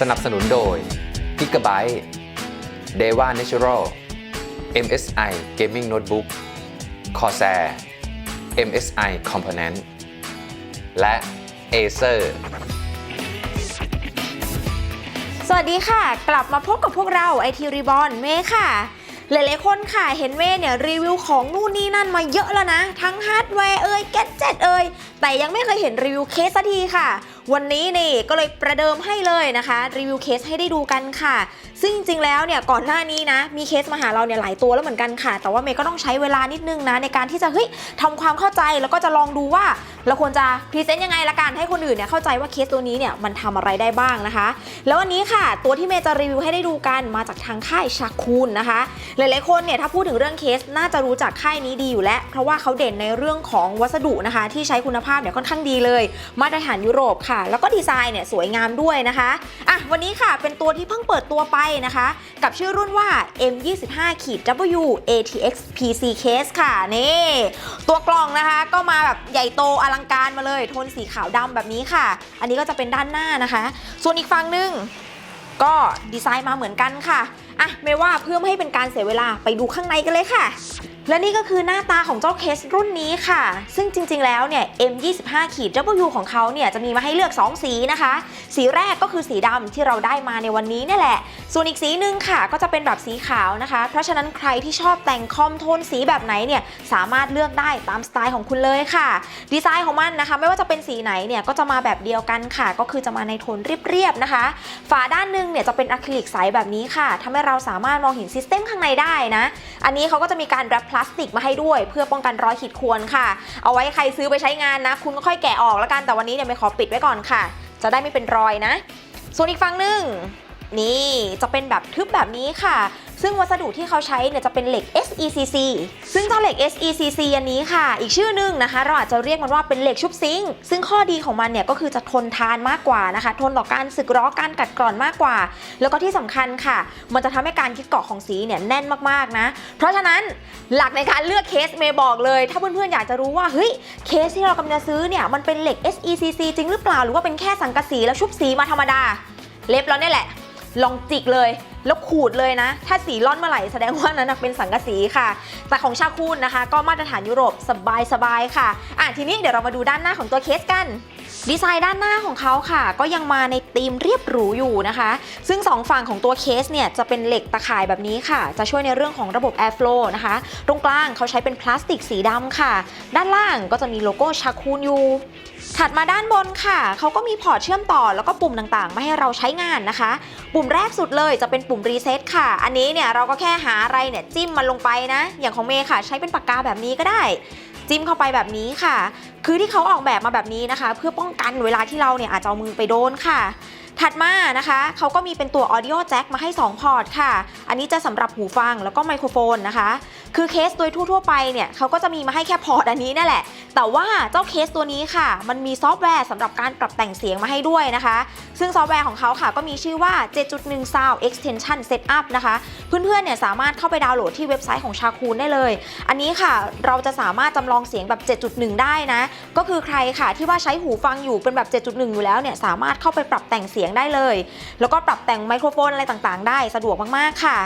สนับสนุนโดย Gigabyte Deva Natural MSI Gaming Notebook Corsair MSI Component และ Acer สวัสดีค่ะ กลับมาพบกับพวกเราไอทีรีบอลเมย์ค่ะหลายๆคนค่ะเห็นเมย์เนี่ยรีวิวของนู่นนี่นั่นมาเยอะแล้วนะ ทั้งฮาร์ดแวร์เอ่ยแกดเจ็ตเอ่ยแต่ยังไม่เคยเห็นรีวิวเคสสักทีค่ะ วันนี้นี่ก็เลยประเดิมให้เลยนะคะรีวิวเคสให้ได้ดูกันค่ะ ซึ่งจริงๆแล้วเนี่ยก่อนหน้านี้นะมีเคสมาหาเราเนี่ยหลายตัวแล้วเหมือนกันค่ะ แต่ว่าเมย์ก็ต้องใช้เวลานิดนึงนะในการที่จะเฮ้ยทำความเข้าใจแล้วก็จะลองดูว่าเราควรจะพรีเซนต์ยังไงละกันให้คนอื่นเนี่ยเข้าใจว่าเคสตัวนี้เนี่ยมันทำอะไรได้บ้างนะคะ แล้ววันนี้ค่ะ ตัวที่เมย์จะรีวิวให้ได้ดูกันมาจากทางค่ายชาคูนนะคะ หลายๆคนเนี่ยถ้าพูดถึงเรื่องเคสน่าจะรู้จักค่ายนี้ดีอยู่แล้ว เพราะว่าเขาเด่นในเรื่องของวัสดุนะคะ ที่ใช้คุณภาพเนี่ยค่อนข้างดีเลย มาตรฐานยุโรปค่ะแล้วก็ดีไซน์เนี่ยสวยงามด้วยนะคะอะวันนี้ค่ะเป็นตัวที่เพิ่งเปิดตัวไปนะคะ กับชื่อรุ่นว่า M25 W ATX PC Case ค่ะนี่ ตัวกล่องนะคะก็มาแบบใหญ่โตอลังการมาเลยโทนสีขาวดำแบบนี้ค่ะ อันนี้ก็จะเป็นด้านหน้านะคะ ส่วนอีกฝั่งหนึงก็ดีไซน์มาเหมือนกันค่ะอะไม่ว่าเพื่อไม่ให้เป็นการเสียเวลาไปดูข้างในกันเลยค่ะ และนี่ก็คือหน้าตาของเจ้าเคสรุ่นนี้ค่ะ ซึ่งจริง ๆ แล้วเนี่ย M25 ขีด W ของเขาเนี่ยจะมีมาให้เลือก 2 สีนะคะ สีแรกก็คือสีดำที่เราได้มาในวันนี้นี่แหละ ส่วนอีกสีหนึ่งค่ะ ก็จะเป็นแบบสีขาวนะคะ เพราะฉะนั้นใครที่ชอบแต่งคอมโทนสีแบบไหนเนี่ยสามารถเลือกได้ตามสไตล์ของคุณเลยค่ะ ดีไซน์ของมันนะคะ ไม่ว่าจะเป็นสีไหนเนี่ยก็จะมาแบบเดียวกันค่ะ ก็คือจะมาในโทนเรียบๆนะคะ ฝาด้านหนึ่งเนี่ยจะเป็นอะคริลิกใสแบบนี้ค่ะทำให้เราสามารถมองเห็นซิสเต็มข้างในได้นะ อันนี้เขาก็จะมีการแรปลาสติกมาให้ด้วย เพื่อป้องกันรอยขีดข่วนค่ะ เอาไว้ใครซื้อไปใช้งานนะ คุณก็ค่อยแกะออกแล้วกันแต่วันนี้เนี่ยไม่ขอปิดไว้ก่อนค่ะ จะได้ไม่เป็นรอยนะ ส่วนอีกฝั่งหนึ่งนี่จะเป็นแบบทึบแบบนี้ค่ะ ซึ่งวัสดุที่เขาใช้เนี่ยจะเป็นเหล็ก SECC ซึ่งเจ้าเหล็ก SECC อันนี้ค่ะ อีกชื่อหนึงนะคะ เราอาจจะเรียกมันว่าเป็นเหล็กชุบซิงค์ซึ่งข้อดีของมันเนี่ยก็คือจะทนทานมากกว่านะคะ ทนต่อการสึกหร้อการกัดกร่อนมากกว่า แล้วก็ที่สำคัญค่ะ มันจะทำให้การยึดเกาะของสีเนี่ยแน่นมากๆนะ เพราะฉะนั้นหลักในการเลือกเคสเมย์บอกเลย ถ้าเพื่อนๆอยากจะรู้ว่าเฮ้ยเคสที่เรากำลังจะซื้อเนี่ยมันเป็นเหล็ก SECC จริงหรือเปล่าหรือว่าเป็นแค่สังกะสีแล้วชุบสีมาธรรมดา เล็บเราเนี่ยแหละ ลองจิกเลย แล้วขูดเลยนะ ถ้าสีร่อนเมื่อไหร่แสดงว่านั้นเป็นสังกะสีค่ะ แต่ของชาคูนนะคะ ก็มาตรฐานยุโรปสบายๆค่ะอะทีนี้เดี๋ยวเรามาดูด้านหน้าของตัวเคสกัน ดีไซน์ด้านหน้าของเขาค่ะ ก็ยังมาในธีมเรียบหรูอยู่นะคะ ซึ่งสองฝั่งของตัวเคสเนี่ยจะเป็นเหล็กตะข่ายแบบนี้ค่ะ จะช่วยในเรื่องของระบบ airflow นะคะ ตรงกลางเขาใช้เป็นพลาสติกสีดำค่ะ ด้านล่างก็จะมีโลโก้ชาคูนอยู่ถัดมาด้านบนค่ะ เขาก็มีพอร์ตเชื่อมต่อแล้วก็ปุ่มต่างๆ มาให้เราใช้งานนะคะ ปุ่มแรกสุดเลยจะเป็นปุ่มรีเซ็ตค่ะ อันนี้เนี่ยเราก็แค่หาอะไรเนี่ยจิ้มมันลงไปนะ อย่างของเมย์ค่ะ ใช้เป็นปากกาแบบนี้ก็ได้ จิ้มเข้าไปแบบนี้ค่ะ คือที่เขาออกแบบมาแบบนี้นะคะ เพื่อป้องกันเวลาที่เราเนี่ยอาจจะเอามือไปโดนค่ะ ถัดมานะคะเขาก็มีเป็นตัว audio jack มาให้ 2 พอร์ตค่ะ อันนี้จะสำหรับหูฟังแล้วก็ไมโครโฟนนะคะ คือเคสโดยทั่วๆไปเนี่ยเขาก็จะมีมาให้แค่พอร์ตอันนี้นั่นแหละ แต่ว่าเจ้าเคสตัวนี้ค่ะ มันมีซอฟต์แวร์สำหรับการปรับแต่งเสียงมาให้ด้วยนะคะ ซึ่งซอฟต์แวร์ของเขาค่ะก็มีชื่อว่า 7.1 Sound Extension Setup นะคะ เพื่อนๆเนี่ยสามารถเข้าไปดาวน์โหลดที่เว็บไซต์ของชาคูนได้เลย อันนี้ค่ะเราจะสามารถจำลองเสียงแบบ 7.1 ได้นะ ก็คือใครค่ะที่ว่าใช้หูฟังอยู่เป็นแบบ 7.1 อยู่แล้วเนี่ยสามารถเข้าไปปรับแต่งเสียงได้เลย แล้วก็ปรับแต่งไมโครโฟนอะไรต่างๆ ได้สะดวกมากๆค่ะ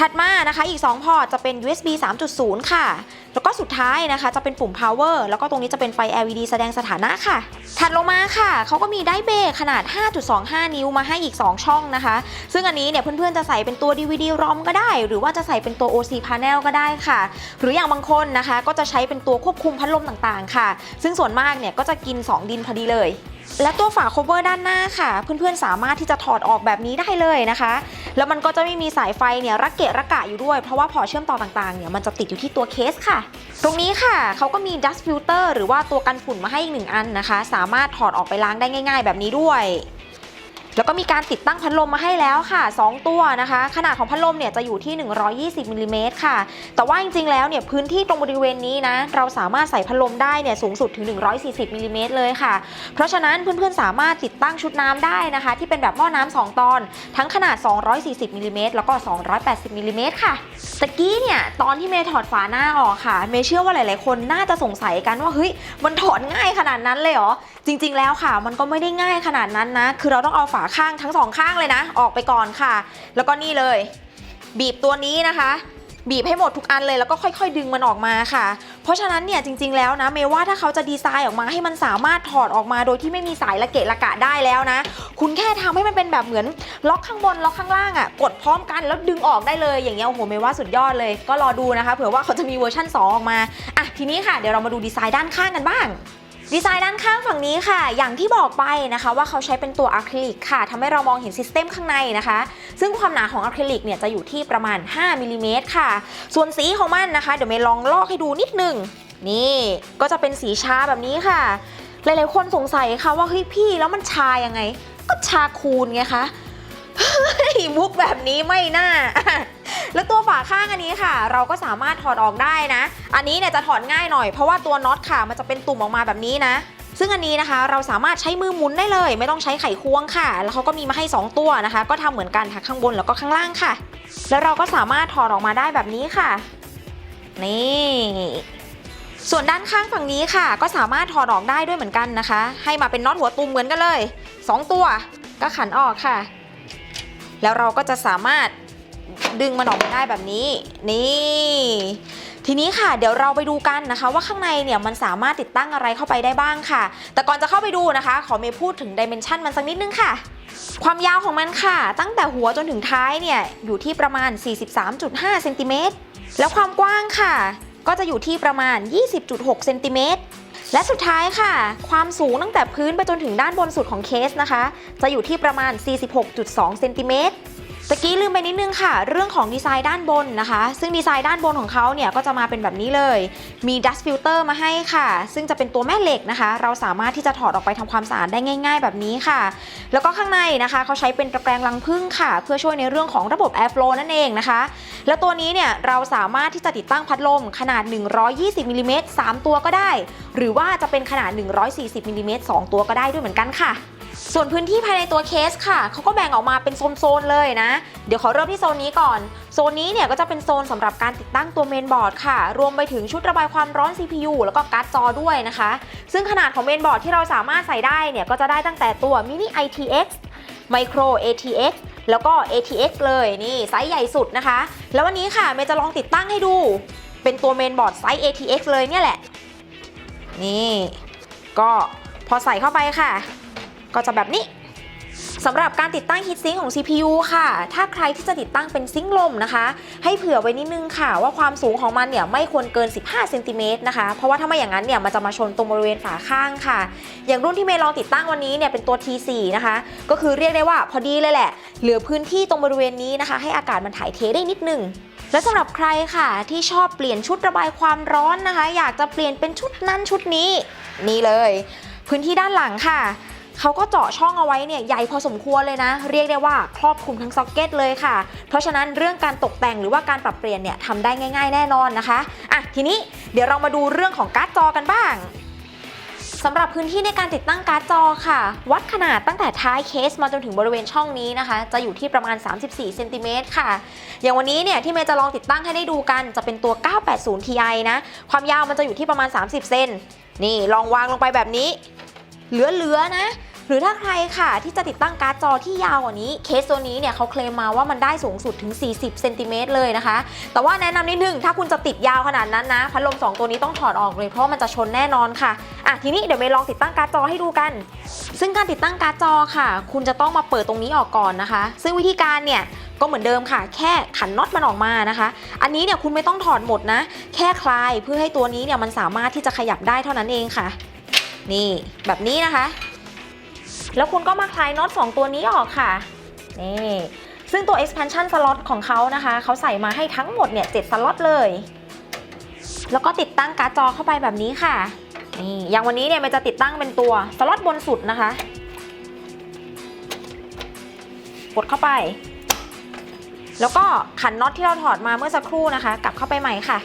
ถัดมานะคะอีก 2 พอร์ตจะเป็น USB 3.0 ค่ะ แล้วก็สุดท้ายนะคะจะเป็นปุ่ม power แล้วก็ตรงนี้จะเป็นไฟ LED แสดงสถานะค่ะ ถัดลงมาค่ะ เขาก็มีไดเบรกขนาด 5.25 นิ้วมาให้อีก 2 ช่องนะคะ ซึ่งอันนี้เนี่ยเพื่อนๆจะใส่เป็นตัว DVD ROM ก็ได้ หรือว่าจะใส่เป็นตัว OC panel ก็ได้ค่ะ หรืออย่างบางคนนะคะ ก็จะใช้เป็นตัวควบคุมพัดลมต่างๆ ค่ะ ซึ่งส่วนมากเนี่ยก็จะกิน 2 ดินพอดีเลย และตัวฝาโคเวอร์ด้านหน้าค่ะ เพื่อนๆสามารถที่จะถอดออกแบบนี้ได้เลยนะคะ แล้วมันก็จะไม่มีสายไฟเนี่ยระเกะระกะอยู่ด้วย เพราะว่าพอเชื่อมต่อต่างๆเนี่ยมันจะติดอยู่ที่ตัวเคสค่ะ ตรงนี้ค่ะเขาก็มี dust filter หรือว่าตัวกันฝุ่นมาให้อีกหนึ่งอันนะคะ สามารถถอดออกไปล้างได้ง่าย ๆ แบบนี้ด้วย แล้วก็มีการติดตั้งพัดลมมาให้แล้วค่ะ 2 ตัวนะคะ ขนาดของพัดลมเนี่ยจะอยู่ที่ 120มิลลิเมตรค่ะ แต่ว่าจริงๆแล้วเนี่ยพื้นที่ตรงบริเวณนี้นะเราสามารถใส่พัดลมได้เนี่ยสูงสุดถึง 140มิลลิเมตรเลยค่ะ เพราะฉะนั้นเพื่อนๆสามารถติดตั้งชุดน้ำได้นะคะ ที่เป็นแบบหม้อน้ำสองตอน ทั้งขนาด 240มิลลิเมตรแล้วก็ 280มิลลิเมตรค่ะตะกี้เนี่ยตอนที่เมย์ถอดฝาหน้าออกค่ะ เมย์เชื่อว่าหลายๆ คนน่าจะสงสัยกันว่าเฮ้ยมันถอดง่ายขนาดนั้นเลยเหรอจริง ๆแล้วค่ะ มันก็ไม่ได้ง่ายขนาดนั้นนะ คือเราต้องเอาฝาาข้างทั้งสองข้างเลยนะ ออกไปก่อนค่ะ แล้วก็นี่เลย บีบตัวนี้นะคะ บีบให้หมดทุกอันเลยแล้วก็ค่อย ๆ ดึงมันออกมาค่ะ เพราะฉะนั้นเนี่ยจริง ๆ แล้วนะเมยว่าถ้าเขาจะดีไซน์ออกมาให้มันสามารถถอดออกมาโดยที่ไม่มีสายระเกะระกะได้แล้วนะ คุณแค่ทำให้มันเป็นแบบเหมือน ล็อกข้างบนล็อกข้างล่างอะ่ะกดพร้อมกันแล้วดึงออกได้เลยอย่างเงี้ยโอ้โหเมยว่าสุดยอดเลย ก็รอดูนะคะเผื่อว่าเขาจะมีเวอร์ชั่น 2 ออกมาอะทีนี้ค่ะเดี๋ยวเรามาดูดีไซน์ด้านข้างกันบ้าง ดีไซน์ด้านข้างฝั่งนี้ค่ะ อย่างที่บอกไปนะคะ ว่าเขาใช้เป็นตัวอะคริลิกค่ะทำให้เรามองเห็นซิสเต็มข้างในนะคะ ซึ่งความหนาของอะคริลิกเนี่ยจะอยู่ที่ประมาณ 5มิลลิเมตรค่ะ ส่วนสีของมันนะคะ เดี๋ยวเมย์ลองลอกให้ดูนิดนึง นี่ก็จะเป็นสีชาแบบนี้ค่ะ หลายๆคนสงสัยค่ะว่าเฮ้ยพี่แล้วมันชายังไง ก็ชาคูณไงคะมุกแบบนี้ไม่น่า ข้างอันนี้ค่ะ เราก็สามารถถอดออกได้นะ อันนี้เนี่ยจะถอดง่ายหน่อยเพราะว่าตัวน็อตค่ะมันจะเป็นตุ่มออกมาแบบนี้นะ ซึ่งอันนี้นะคะ เราสามารถใช้มือหมุนได้เลย ไม่ต้องใช้ไขควงค่ะ แล้วเขาก็มีมาให้ 2 ตัวนะคะ ก็ทำเหมือนกันทั้งข้างบนแล้วก็ข้างล่างค่ะ แล้วเราก็สามารถถอดออกมาได้แบบนี้ค่ะ นี่ส่วนด้านข้างฝั่งนี้ค่ะ ก็สามารถถอดออกได้ด้วยเหมือนกันนะคะ ให้มาเป็นน็อตหัวตุ่มเหมือนกันเลย 2 ตัวก็ขันออกค่ะ แล้วเราก็จะสามารถ ดึงมันออกมาได้แบบนี้ นี่ ทีนี้ค่ะ เดี๋ยวเราไปดูกันนะคะ ว่าข้างในเนี่ยมันสามารถติดตั้งอะไรเข้าไปได้บ้างค่ะ แต่ก่อนจะเข้าไปดูนะคะ ขอเมย์พูดถึงดิเมนชันมันสักนิดนึงค่ะความยาวของมันค่ะ ตั้งแต่หัวจนถึงท้ายเนี่ย อยู่ที่ประมาณ 43.5เซนติเมตรแล้วความกว้างค่ะ ก็จะอยู่ที่ประมาณ 20.6เซนติเมตรและสุดท้ายค่ะ ความสูงตั้งแต่พื้นไปจนถึงด้านบนสุดของเคสนะคะ จะอยู่ที่ประมาณ 46.2เซนติเมตร ตะกี้ลืมไปนิดนึงค่ะ เรื่องของดีไซน์ด้านบนนะคะ ซึ่งดีไซน์ด้านบนของเขาเนี่ยก็จะมาเป็นแบบนี้เลย มี dust filter มาให้ค่ะ ซึ่งจะเป็นตัวแม่เหล็กนะคะ เราสามารถที่จะถอดออกไปทำความสะอาดได้ง่าย ๆ แบบนี้ค่ะ แล้วก็ข้างในนะคะเขาใช้เป็นตะแกรงรังผึ้งค่ะ เพื่อช่วยในเรื่องของระบบ airflow นั่นเองนะคะ แล้วตัวนี้เนี่ยเราสามารถที่จะติดตั้งพัดลมขนาด 120มิลลิเมตร3ตัวก็ได้ หรือว่าจะเป็นขนาด 140มิลลิเมตร2ตัวก็ได้ด้วยเหมือนกันค่ะส่วนพื้นที่ภายในตัวเคสค่ะ เขาก็แบ่งออกมาเป็นโซนๆเลยนะ เดี๋ยวขอเริ่มที่โซนนี้ก่อน โซนนี้เนี่ยก็จะเป็นโซนสำหรับการติดตั้งตัวเมนบอร์ดค่ะ รวมไปถึงชุดระบายความร้อน CPU แล้วก็การ์ดจอด้วยนะคะ ซึ่งขนาดของเมนบอร์ดที่เราสามารถใส่ได้เนี่ยก็จะได้ตั้งแต่ตัว mini ITX Micro ATX แล้วก็ ATX เลยนี่ไซส์ใหญ่สุดนะคะ แล้ววันนี้ค่ะเมย์จะลองติดตั้งให้ดู เป็นตัวเมนบอร์ดไซส์ ATX เลยเนี่ยแหละ นี่ ก็พอใส่เข้าไปค่ะ ก็จะแบบนี้สำหรับการติดตั้งฮีทซิงค์ของ CPU ค่ะ ถ้าใครที่จะติดตั้งเป็นซิงค์ลมนะคะ ให้เผื่อไว้นิดนึงค่ะ ว่าความสูงของมันเนี่ยไม่ควรเกิน 15เซนติเมตรนะคะ เพราะว่าถ้าไม่อย่างนั้นเนี่ยมันจะมาชนตรงบริเวณฝาข้างค่ะ อย่างรุ่นที่เมย์ลองติดตั้งวันนี้เนี่ยเป็นตัว T4 นะคะ ก็คือเรียกได้ว่าพอดีเลยแหละ เหลือพื้นที่ตรงบริเวณนี้นะคะ ให้อากาศมันถ่ายเทได้นิดนึงและสำหรับใครค่ะที่ชอบเปลี่ยนชุดระบายความร้อนนะคะ อยากจะเปลี่ยนเป็นชุดนั้นชุดนี้ นี่เลย พื้นที่ด้านหลังค่ะ เขาก็เจาะช่องเอาไว้เนี่ยใหญ่พอสมควรเลยนะ เรียกได้ว่าครอบคลุมทั้งซ็อกเก็ตเลยค่ะ เพราะฉะนั้นเรื่องการตกแต่งหรือว่าการปรับเปลี่ยนเนี่ยทำได้ง่าย ๆ แน่นอนนะคะอะทีนี้เดี๋ยวเรามาดูเรื่องของการ์ดจอกันบ้างสำหรับพื้นที่ในการติดตั้งการ์ดจอค่ะ วัดขนาดตั้งแต่ท้ายเคสมาจนถึงบริเวณช่องนี้นะคะ จะอยู่ที่ประมาณ 34เซนติเมตรค่ะ อย่างวันนี้เนี่ยที่เมย์จะลองติดตั้งให้ได้ดูกันจะเป็นตัว 980 Ti นะ ความยาวมันจะอยู่ที่ประมาณ 30 เซนนี่ลองวางลงไปแบบนี้ เหลือๆนะ รือถ้าใครค่ะที่จะติดตั้งการ์ดจอที่ยาวกว่านี้ เคสตัวนี้เนี่ยเขาเคลมมาว่ามันได้สูงสุดถึง 40เซนติเมตรเลยนะคะ แต่ว่าแนะนำนิดนึงถ้าคุณจะติดยาวขนาดนั้นนะพัดลม 2 ตัวนี้ต้องถอดออกเลยเพราะมันจะชนแน่นอนค่ะอะทีนี้เดี๋ยวเมย์ลองติดตั้งการ์ดจอให้ดูกัน ซึ่งการติดตั้งการ์ดจอค่ะ คุณจะต้องมาเปิดตรงนี้ออกก่อนนะคะ ซึ่งวิธีการเนี่ยก็เหมือนเดิมค่ะ แค่ขันน็อตมันออกมานะคะ อันนี้เนี่ยคุณไม่ต้องถอดหมดนะ แค่คลายเพื่อให้ตัวนี้เนี่ยมันสามารถที่จะขยับได้เท่านั้นเองค่ะ นี่แบบนี้นะคะ แล้วคุณก็มาคลายน็อต2 ตัวนี้ออกค่ะ นี่ซึ่งตัว expansion slot ของเขานะคะ เขาใส่มาให้ทั้งหมดเนี่ย7สล็อตเลย แล้วก็ติดตั้งการ์ดจอเข้าไปแบบนี้ค่ะ นี่อย่างวันนี้เนี่ยมันจะติดตั้งเป็นตัวสล็อตบนสุดนะคะ กดเข้าไป แล้วก็ขันน็อตที่เราถอดมาเมื่อสักครู่นะคะ กลับเข้าไปใหม่ค่ะ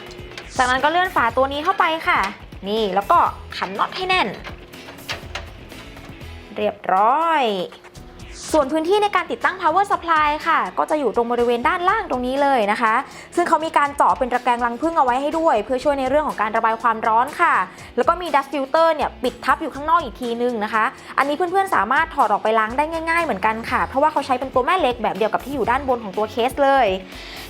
จากนั้นก็เลื่อนฝาตัวนี้เข้าไปค่ะ นี่แล้วก็ขันน็อตให้แน่น เรียบร้อย ส่วนพื้นที่ในการติดตั้ง power supply ค่ะ ก็จะอยู่ตรงบริเวณด้านล่างตรงนี้เลยนะคะ ซึ่งเขามีการเจาะเป็นตะแกรงรังผึ้งเอาไว้ให้ด้วย เพื่อช่วยในเรื่องของการระบายความร้อนค่ะ แล้วก็มี dust filter เนี่ยปิดทับอยู่ข้างนอกอีกทีนึงนะคะ อันนี้เพื่อนๆสามารถถอดออกไปล้างได้ง่าย ๆ เหมือนกันค่ะ เพราะว่าเขาใช้เป็นตัวแม่เหล็กแบบเดียวกับที่อยู่ด้านบนของตัวเคสเลย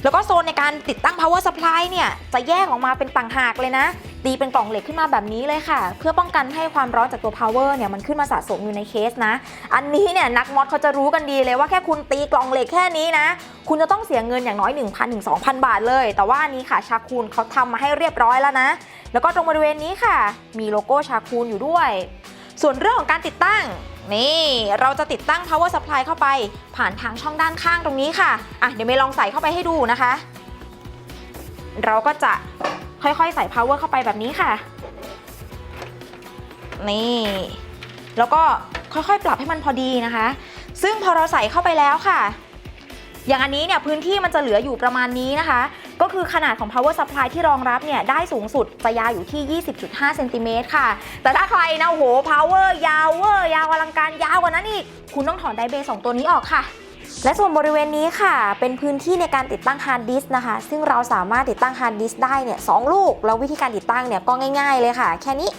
แล้วก็โซนในการติดตั้ง power supply เนี่ยจะแยกออกมาเป็นต่างหากเลยนะ ตีเป็นกล่องเหล็กขึ้นมาแบบนี้เลยค่ะ เพื่อป้องกันให้ความร้อนจากตัว power เนี่ยมันขึ้นมาสะสมอยู่ในเคสนะ อันนี้เนี่ยนักมอดเขาจะรู้กันดีเลยว่าแค่คุณตีกล่องเหล็กแค่นี้นะ คุณจะต้องเสียเงินอย่างน้อย 1,000ถึง2,000 บาทเลย แต่ว่าอันนี้ค่ะชาคูนเขาทำมาให้เรียบร้อยแล้วนะ แล้วก็ตรงบริเวณนี้ค่ะ มีโลโก้ชาคูนอยู่ด้วย ส่วนเรื่องของการติดตั้งนี่เราจะติดตั้ง power supply เข้าไปผ่านทางช่องด้านข้างตรงนี้ค่ะอะเดี๋ยวเมย์ลองใส่เข้าไปให้ดูนะคะ เราก็จะ ค่อยๆ ใส่ power เข้าไปแบบนี้ค่ะ นี่ แล้วก็ค่อยๆ ปรับให้มันพอดีนะคะ ซึ่งพอเราใส่เข้าไปแล้วค่ะ อย่างอันนี้เนี่ยพื้นที่มันจะเหลืออยู่ประมาณนี้นะคะ ก็คือขนาดของ power supply ที่รองรับเนี่ยได้สูงสุดจะยาวอยู่ที่ 20.5เซนติเมตรค่ะ แต่ถ้าใครนะโห power ยาวเวอร์ยาวอลังการยาวกว่านั้นอีก คุณต้องถอนไดเบย์สองตัวนี้ออกค่ะ และส่วนบริเวณนี้ค่ะ เป็นพื้นที่ในการติดตั้งฮาร์ดดิสก์นะคะ ซึ่งเราสามารถติดตั้งฮาร์ดดิสก์ได้เนี่ยสองลูก แล้ววิธีการติดตั้งเนี่ยก็ง่าย ๆเลยค่ะ แค่นี้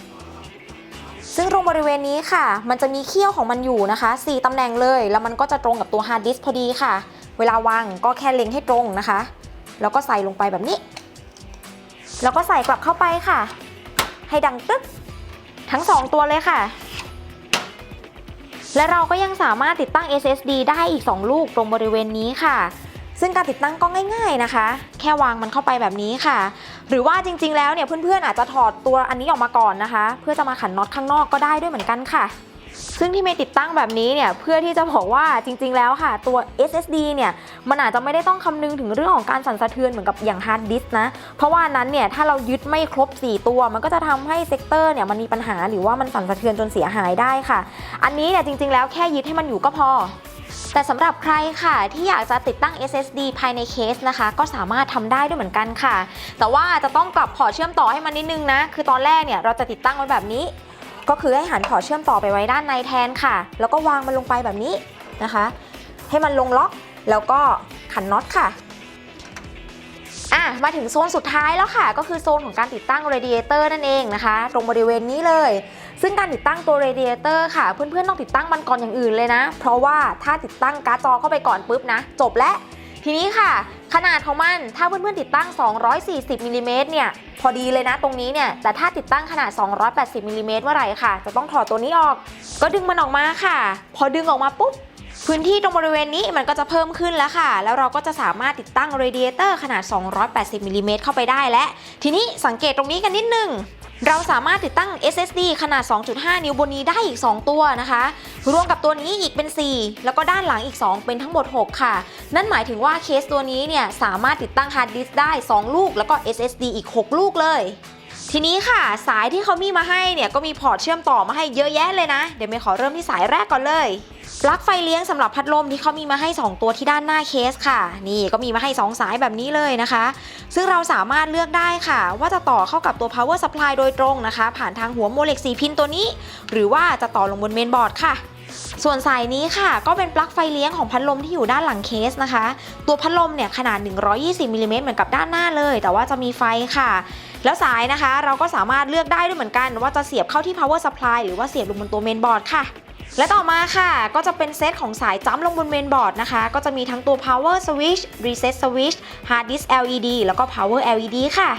ซึ่งตรงบริเวณนี้ค่ะ มันจะมีเขี้ยวของมันอยู่นะคะ 4 ตำแหน่งเลย แล้วมันก็จะตรงกับตัวฮาร์ดดิสก์พอดีค่ะ เวลาวางก็แค่เล็งให้ตรงนะคะ แล้วก็ใส่ลงไปแบบนี้ แล้วก็ใส่กลับเข้าไปค่ะ ให้ดังตึ๊กทั้งสองตัวเลยค่ะ และเราก็ยังสามารถติดตั้ง SSD ได้อีก 2 ลูกตรงบริเวณนี้ค่ะ ซึ่งการติดตั้งก็ง่ายๆนะคะ แค่วางมันเข้าไปแบบนี้ค่ะ หรือว่าจริงๆแล้วเนี่ยเพื่อนๆอาจจะถอดตัวอันนี้ออกมาก่อนนะคะ เพื่อจะมาขันน็อตข้างนอกก็ได้ด้วยเหมือนกันค่ะ ซึ่งที่เมย์ติดตั้งแบบนี้เนี่ยเพื่อที่จะบอกว่าจริง ๆ แล้วค่ะ ตัว SSD เนี่ยมันอาจจะไม่ได้ต้องคำนึงถึงเรื่องของการสั่นสะเทือนเหมือนกับอย่างฮาร์ดดิสก์นะ เพราะว่านั้นเนี่ยถ้าเรายึดไม่ครบ 4 ตัว มันก็จะทำให้เซกเตอร์เนี่ยมันมีปัญหาหรือว่ามันสั่นสะเทือนจนเสียหายได้ค่ะ อันนี้เนี่ยจริง ๆ แล้วแค่ยึดให้มันอยู่ก็พอแต่สำหรับใครค่ะที่อยากจะติดตั้ง SSD ภายในเคสนะคะ ก็สามารถทำได้ด้วยเหมือนกันค่ะ แต่ว่าจะต้องกลับพอร์ตเชื่อมต่อให้มันนิดนึงนะ คือตอนแรกเนี่ยเราจะติดตั้งไว้แบบนี้ ก็คือให้หันพอเชื่อมต่อไปไว้ด้านในแทนค่ะ แล้วก็วางมันลงไปแบบนี้นะคะ ให้มันลงล็อกแล้วก็ขันน็อตค่ะอะมาถึงโซนสุดท้ายแล้วค่ะ ก็คือโซนของการติดตั้งเรดิเอเตอร์นั่นเองนะคะ ตรงบริเวณนี้เลย ซึ่งการติดตั้งตัวเรดิเอเตอร์ค่ะ เพื่อนๆต้องติดตั้งมันก่อนอย่างอื่นเลยนะ เพราะว่าถ้าติดตั้งการ์ดจอเข้าไปก่อนปุ๊บนะ จบแล้วทีนี้ค่ะ ขนาดของมันถ้าเพื่อนๆติดตั้ง 240มิลลิเมตรเนี่ยพอดีเลยนะตรงนี้เนี่ยแต่ถ้าติดตั้งขนาด 280มิลลิเมตรเมื่อไหร่ค่ะ จะต้องถอดตัวนี้ออก ก็ดึงมันออกมาค่ะ พอดึงออกมาปุ๊บพื้นที่ตรงบริเวณนี้มันก็จะเพิ่มขึ้นแล้วค่ะ แล้วเราก็จะสามารถติดตั้งเรดิเอเตอร์ขนาด 280มิลลิเมตรเข้าไปได้และ ทีนี้สังเกตตรงนี้กันนิดนึง เราสามารถติดตั้ง SSD ขนาด 2.5 นิ้วบนนี้ได้อีก 2 ตัวนะคะ รวมกับตัวนี้อีกเป็น 4 แล้วก็ด้านหลังอีก 2 เป็นทั้งหมด 6 ค่ะ นั่นหมายถึงว่าเคสตัวนี้เนี่ยสามารถติดตั้งฮาร์ดดิสก์ได้ 2 ลูก แล้วก็ SSD อีก 6 ลูกเลย ทีนี้ค่ะสายที่เขามีมาให้เนี่ยก็มีพอร์ตเชื่อมต่อมาให้เยอะแยะเลยนะ เดี๋ยวเมย์ขอเริ่มที่สายแรกก่อนเลยปลั๊กไฟเลี้ยงสำหรับพัดลมที่เขามีมาให้ 2 ตัวที่ด้านหน้าเคสค่ะ นี่ก็มีมาให้ 2 สายแบบนี้เลยนะคะ ซึ่งเราสามารถเลือกได้ค่ะ ว่าจะต่อเข้ากับตัว power supply โดยตรงนะคะ ผ่านทางหัวโมเลก4พินตัวนี้ หรือว่าจะต่อลงบนเมนบอร์ดค่ะส่วนสายนี้ค่ะ ก็เป็นปลั๊กไฟเลี้ยงของพัดลมที่อยู่ด้านหลังเคสนะคะ ตัวพัดลมเนี่ยขนาด 120มิลลิเมตรเหมือนกับด้านหน้าเลย แต่ว่าจะมีไฟค่ะ แล้วสายนะคะ เราก็สามารถเลือกได้ด้วยเหมือนกัน ว่าจะเสียบเข้าที่ power supply หรือว่าเสียบลงบนตัวเมนบอร์ดค่ะและต่อมาค่ะก็จะเป็นเซตของสายจ้ำลงบนเมนบอร์ดนะคะ ก็จะมีทั้งตัว power switch reset switch hard disk LED แล้วก็ power LED ค่ะ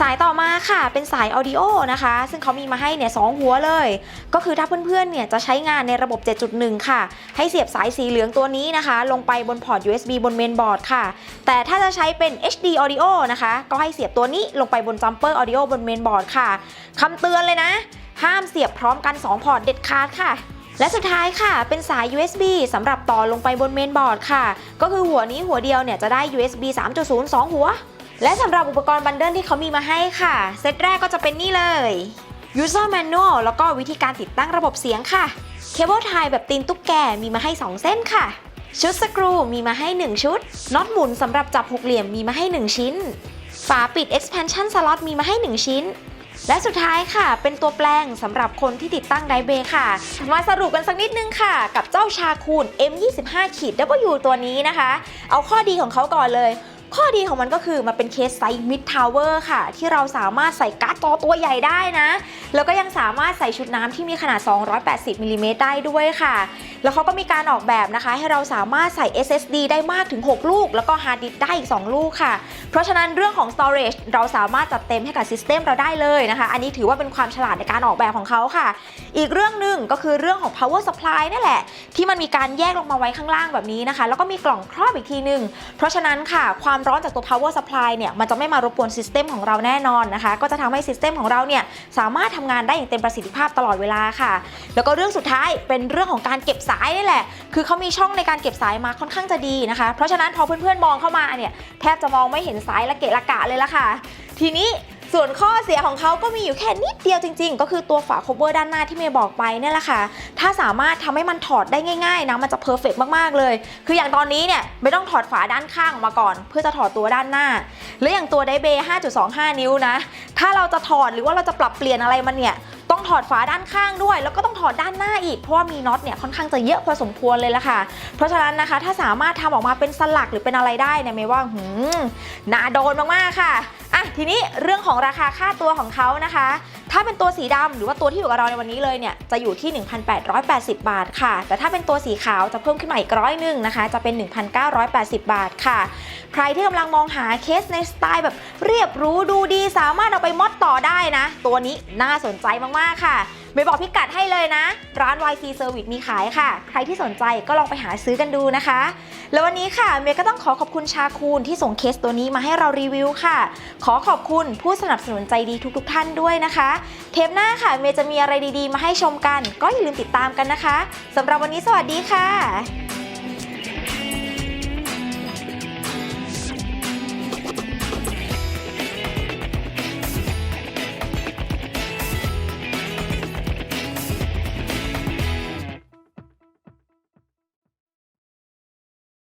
สายต่อมาค่ะเป็นสาย audio นะคะ ซึ่งเขามีมาให้เนี่ยสองหัวเลย ก็คือถ้าเพื่อนๆเนี่ยจะใช้งานในระบบ 7.1 ค่ะ ให้เสียบสายสีเหลืองตัวนี้นะคะ ลงไปบนพอร์ต USB บนเมนบอร์ดค่ะ แต่ถ้าจะใช้เป็น HD audio นะคะ ก็ให้เสียบตัวนี้ลงไปบน jumper audio บนเมนบอร์ดค่ะคำเตือนเลยนะ ห้ามเสียบพร้อมกัน 2 พอร์ตเด็ดขาดค่ะและสุดท้ายค่ะ เป็นสาย USB สำหรับต่อลงไปบนเมนบอร์ดค่ะ ก็คือหัวนี้หัวเดียวเนี่ยจะได้ USB 3.0 2 หัว และสำหรับอุปกรณ์บันเดิลที่เขามีมาให้ค่ะ เซตแรกก็จะเป็นนี่เลย User Manual แล้วก็วิธีการติดตั้งระบบเสียงค่ะ เคเบิลไทยแบบตีนตุ๊กแกมีมาให้ 2 เส้นค่ะ ชุดสกรูมีมาให้ 1 ชุด น็อตหมุนสำหรับจับหกเหลี่ยมมีมาให้ 1 ชิ้น ฝาปิด expansion slot มีมาให้ 1 ชิ้น และสุดท้ายค่ะ เป็นตัวแปลงสำหรับคนที่ติดตั้งไดเบย์ค่ะ มาสรุปกันสักนิดนึงค่ะ กับเจ้าชาคูน M25 ขีด W ตัวนี้นะคะ เอาข้อดีของเขาก่อนเลย ข้อดีของมันก็คือมันเป็นเคสไซส์มิดทาวเวอร์ค่ะ ที่เราสามารถใส่การ์ดจอตัวใหญ่ได้นะ แล้วก็ยังสามารถใส่ชุดน้ำที่มีขนาด 280มิลลิเมตรได้ด้วยค่ะ แล้วเขาก็มีการออกแบบนะคะ ให้เราสามารถใส่ SSD ได้มากถึง 6 ลูก แล้วก็ฮาร์ดดิสก์ได้อีก 2 ลูกค่ะ เพราะฉะนั้นเรื่องของ storage เราสามารถจัดเต็มให้กับซิสเต็มเราได้เลยนะคะ อันนี้ถือว่าเป็นความฉลาดในการออกแบบของเขาค่ะ อีกเรื่องหนึ่งก็คือเรื่องของ power supply นั่นแหละ ที่มันมีการแยกลงมาไว้ข้างล่างแบบนี้นะคะ แล้วก็มีกล่องครอบอีกทีหนึ่งเพราะฉะนั้นค่ะ ความร้อนจากตัว power supply เนี่ยมันจะไม่มารบกวนซิสเต็มของเราแน่นอนนะคะ ก็จะทำให้ซิสเต็มของเราเนี่ยสามารถทำงานได้อย่างเต็มประสิทธิภาพตลอดเวลาค่ะ แล้วก็เรื่องสุดท้ายเป็นเรื่องของการเก็บสายนี่แหละ คือเขามีช่องในการเก็บสายมาค่อนข้างจะดีนะคะ เพราะฉะนั้นพอเพื่อนๆมองเข้ามาเนี่ยแทบจะมองไม่เห็นสายละเกะละกะเลยละค่ะ ทีนี้ ส่วนข้อเสียของเขาก็มีอยู่แค่นิดเดียวจริง ๆ ก็คือตัวฝา cover ด้านหน้าที่เมย์บอกไปเนี่ยแหละค่ะ ถ้าสามารถทำให้มันถอดได้ง่ายๆนะมันจะเพอร์เฟกมากๆเลย คืออย่างตอนนี้เนี่ยไม่ต้องถอดฝาด้านข้างออกมาก่อน เพื่อจะถอดตัวด้านหน้า และอย่างตัวไดเบย์5.25 นิ้วนะ ถ้าเราจะถอดหรือว่าเราจะปรับเปลี่ยนอะไรมันเนี่ยต้องถอดฝาด้านข้างด้วย แล้วก็ต้องถอดด้านหน้าอีก เพราะว่ามีน็อตเนี่ยค่อนข้างจะเยอะพอสมควรเลยละค่ะ เพราะฉะนั้นนะคะถ้าสามารถทำออกมาเป็นสลักหรือเป็นอะไรได้เนี่ยเมย์ว่าหืมน่าโดนมากๆค่ะ อะทีนี้เรื่องของราคาค่าตัวของเขานะคะ ถ้าเป็นตัวสีดำหรือว่าตัวที่อยู่กับเราในวันนี้เลยเนี่ยจะอยู่ที่ 1,880 บาทค่ะ แต่ถ้าเป็นตัวสีขาวจะเพิ่มขึ้นมาอีกร้อยหนึ่งนะคะ จะเป็น 1,980 บาทค่ะ ใครที่กำลังมองหาเคสในสไตล์แบบเรียบรู้ดูดีสามารถเอาไปมอดต่อได้นะ ตัวนี้น่าสนใจมากๆค่ะ ไม่บอกพิกัดให้เลยนะ ร้าน YC Service มีขายค่ะ ใครที่สนใจก็ลองไปหาซื้อกันดูนะคะ แล้ววันนี้ค่ะ เมย์ก็ต้องขอขอบคุณชาคูนที่ส่งเคสตัวนี้มาให้เรารีวิวค่ะ ขอขอบคุณผู้สนับสนุนใจดีทุกๆท่านด้วยนะคะ เทปหน้าค่ะ เมย์จะมีอะไรดีๆ มาให้ชมกัน ก็อย่าลืมติดตามกันนะคะสำหรับวันนี้สวัสดีค่ะ